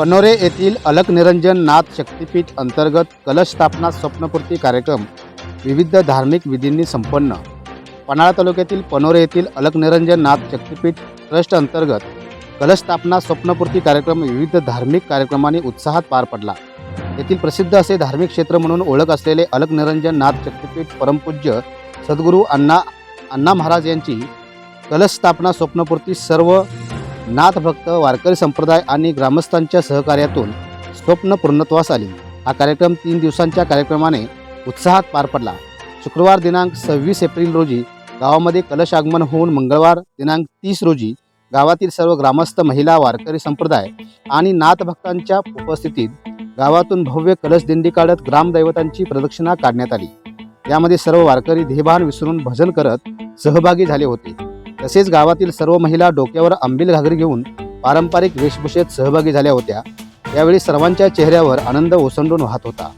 पनोरे येथील अलक निरंजन नाथ शक्तिपीठ अंतर्गत कलश स्थापना स्वप्नपूर्ती कार्यक्रम विविध धार्मिक विधींनी संपन्न. पन्हाळा तालुक्यातील पनोरे येथील अलक निरंजन नाथ शक्तिपीठ ट्रस्ट अंतर्गत कलश स्थापना स्वप्नपूर्ती कार्यक्रम विविध धार्मिक कार्यक्रमांनी उत्साहात पार पडला. येथील प्रसिद्ध असे धार्मिक क्षेत्र म्हणून ओळख असलेले अलक निरंजन नाथ शक्तिपीठ परमपूज्य सद्गुरू अण्णा अण्णा महाराज यांची कलश स्थापना स्वप्नपूर्ती सर्व नाथभक्त वारकरी संप्रदाय आणि ग्रामस्थांच्या सहकार्यातून स्वप्न पूर्णत्वास आली. हा कार्यक्रम तीन दिवसांच्या कार्यक्रमाने उत्साहात पार पडला. शुक्रवार दिनांक सव्वीस एप्रिल रोजी गावामध्ये कलश आगमन होऊन मंगळवार दिनांक तीस रोजी गावातील सर्व ग्रामस्थ महिला वारकरी संप्रदाय आणि नाथभक्तांच्या उपस्थितीत गावातून भव्य कलश दिंडी काढत ग्रामदैवतांची प्रदक्षिणा काढण्यात आली. यामध्ये सर्व वारकरी देहभान विसरून भजन करत सहभागी झाले होते. तसेच गावातील सर्व महिला डोक्यावर आंबील घागरी घेऊन पारंपरिक वेशभूषेत सहभागी झाल्या होत्या. यावेळी सर्वांच्या चेहऱ्यावर आनंद ओसंडून वाहत होता.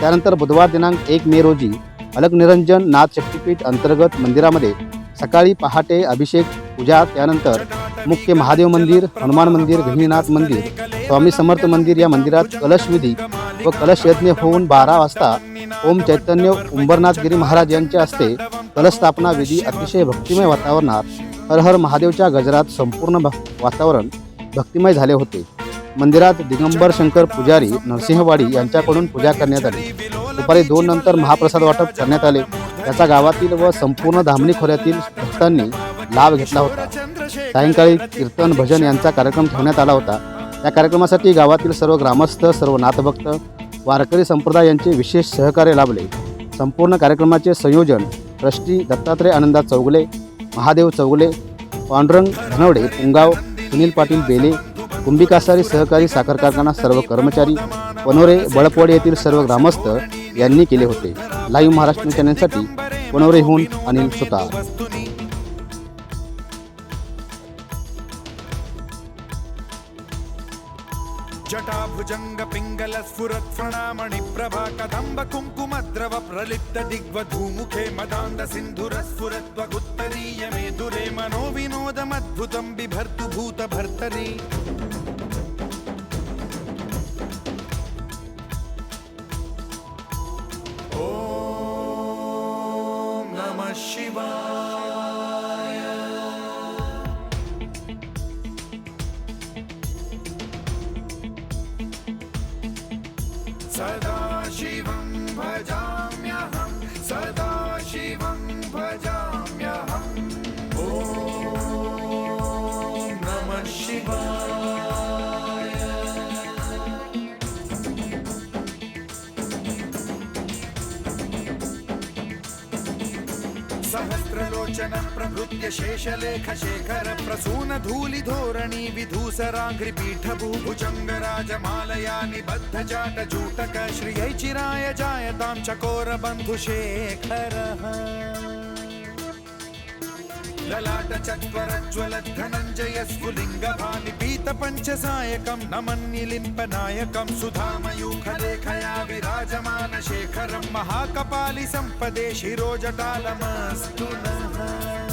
त्यानंतर बुधवार दिनांक एक मे रोजी अलकनिरंजन नाथ शक्तिपीठ अंतर्गत मंदिरामध्ये सकाळी पहाटे अभिषेक पूजा त्यानंतर मुख्य महादेव मंदिर हनुमान मंदिर गहिनीनाथ मंदिर स्वामी समर्थ मंदिर या मंदिरात कलश विधी व कलश यज्ञ होऊन बारा वाजता ओम चैतन्य उंबरनाथगिरी महाराज यांच्या हस्ते कलस्थापना विधी अतिशय भक्तिमय वातावरणात हर हर महादेवच्या गजरात संपूर्ण वातावरण भक्तिमय झाले होते. मंदिरात दिगंबर शंकर पुजारी नरसिंहवाडी यांच्याकडून पूजा करण्यात आली. दुपारी दोन नंतर महाप्रसाद वाटप करण्यात आले. त्याचा गावातील व संपूर्ण धामणी खोऱ्यातील भक्तांनी लाभ घेतला होता. सायंकाळी कीर्तन भजन यांचा कार्यक्रम ठेवण्यात आला होता. या कार्यक्रमासाठी गावातील सर्व ग्रामस्थ सर्व नाथभक्त वारकरी संप्रदाय यांचे विशेष सहकार्य लाभले. संपूर्ण कार्यक्रमाचे संयोजन ट्रस्टी दत्तात्रय आनंदा चौगले महादेव चौगले पांडुरंग धनवडे पुंगाव सुनील पाटील बेले कुंभिकासारी सहकारी साखर कारखाना सर्व कर्मचारी पनोरे बळपवाडी येथील सर्व ग्रामस्थ यांनी केले होते. लाईव्ह महाराष्ट्र चॅनलसाठी पनोरेहून अनिल सुतार. జటాభుజంగ పింగళ స్ఫురత్ ప్రణామణి ప్రభా కదంబ కుంకుమ ద్రవ ప్రలిప్త దిగ్వ మదాంద సింధుర స్ఫురత్వ గుత్తరీయ మే మనో వినోదమద్భుతం బిభర్తు భూత భర్తరీ ఓం నమ శివాయ. सदा शिवं भजाम्यहं सदा शिवं भजाम्यहम् सहस्रलोचन प्रभृत्य शेषलेख शेखर प्रसून धूलि धोरणी विधूसराघ्रि पीठभूभुजङ्ग निबद्ध जाट जूटक श्रियै चिराय जायतां चकोर లలాట చత్వరజ్వల ధనంజయ స్ఫులింగ భాని పీత పంచ సాయకం నమన్నిలింప నాయకం సుధామయూఖ రేఖయా విరాజమాన శేఖరం మహాకపాలి సంపదే శిరోజటాలమస్తు నమః.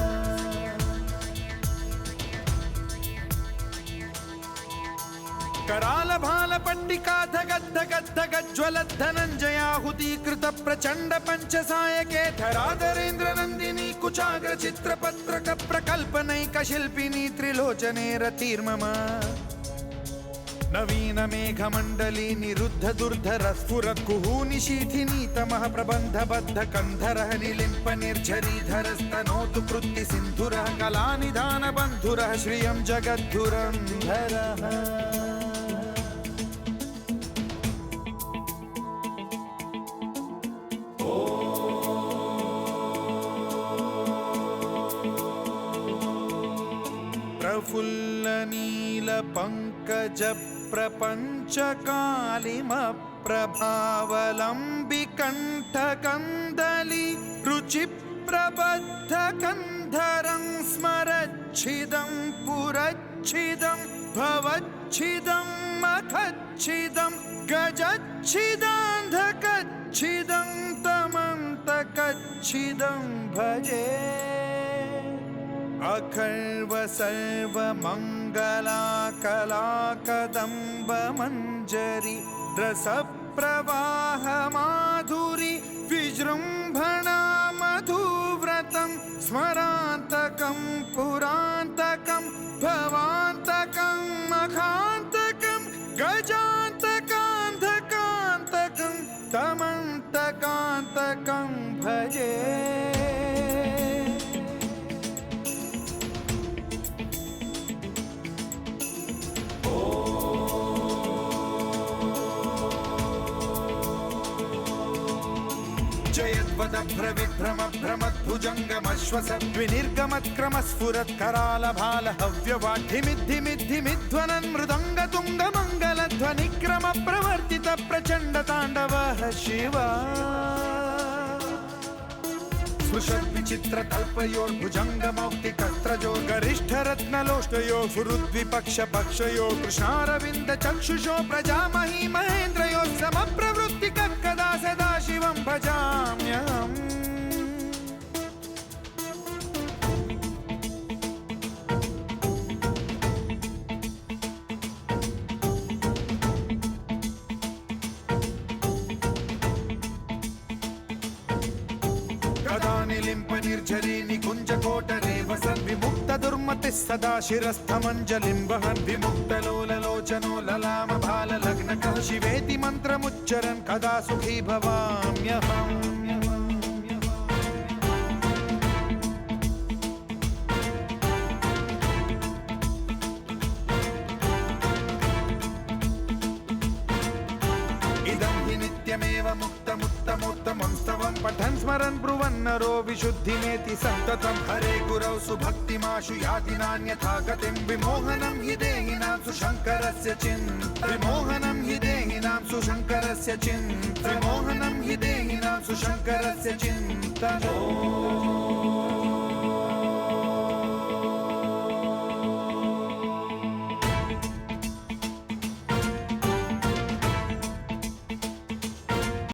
కరాల భాల పండికా ధగద్ధ గద్ధ గజ్వల ధనంజయాహుతీకృత ప్రచండ పంచసాయకే ధరాధరేంద్ర నందిని కుచాగ్ర చిత్రపత్రక ప్రకల్పనైక శిల్పిని త్రిలోచనే రతీర్మమా నవీన మేఘమండలి నిరుద్ధ దుర్ధర స్ఫుర కుహూనిశీఠిని తమః ప్రబంధబద్ధ కంధరః నిలింప నిర్ఝరీధరస్తనోతు కృత్తి సింధురః కళానిధాన బంధురః శ్రియం జగద్ధురం ధరః प्रपञ्चकालिमप्रभावलम्बिकण्ठकन्दली रुचिप्रबद्धकन्धरं स्मरच्छिदं पुरच्छिदं भवच्छिदं मखच्छिदं गजच्छिदान्धकच्छिदं तमन्तकच्छिदं भजे। अखर्व सर्व मङ्गला कला कदम्ब माधुरि विजृम्भणा मधुव्रतं स्मरान्तकं पुरान्तकं भवान्तकं मखान्तकं गजान्तकान्धकान्तकं तमन्तकान्तकं भजे। जयद्वदभ्रविभ्रम भ्रमद्भुजङ्गमश्वसद्विनिर्गमत्क्रमस्फुरत्करालभाल हव्यवाढ्यमिद्धिमिद्धिमिध्वनन् मृदङ्गतुङ्गमङ्गलध्वनिक्रम प्रवर्तित प्रचण्ड ताण्डवः शिवा स्पृशद्विचित्रकल्पयोर्भुजङ्गमौक्तिकस्त्रजो गरिष्ठरत्नलोष्टयो सुहृद्विपक्ष पक्षयो कृष्णारविन्द चक्षुषो प्रजामही महेन्द्रयो समप्रवृत्तिकः कदा सदा शिवं भजाम्यहम् सदा शिरस्थमञ्जलिं विमुक्तलोललोचनो शिवेति मन्त्रमुच्चरन् कदा सुखी भवाम्यहम् इदं हि नित्यमेव मुक्तमुत्तमोत्तमं పఠన్ స్మరన్ బ్రువన్నరో విశుద్ధిమేతి సంతతం. హరే గురౌ సుభక్తిమాశు యాతి నాణ్యథా గతిం విమోహనం హి దేహినాం సుశంకరస్య చిన్. విమోహనం హి దేహినాం సుశంకరస్య చిన్. విమోహనం హి దేహినాం సుశంకరస్య చిన్. ఓ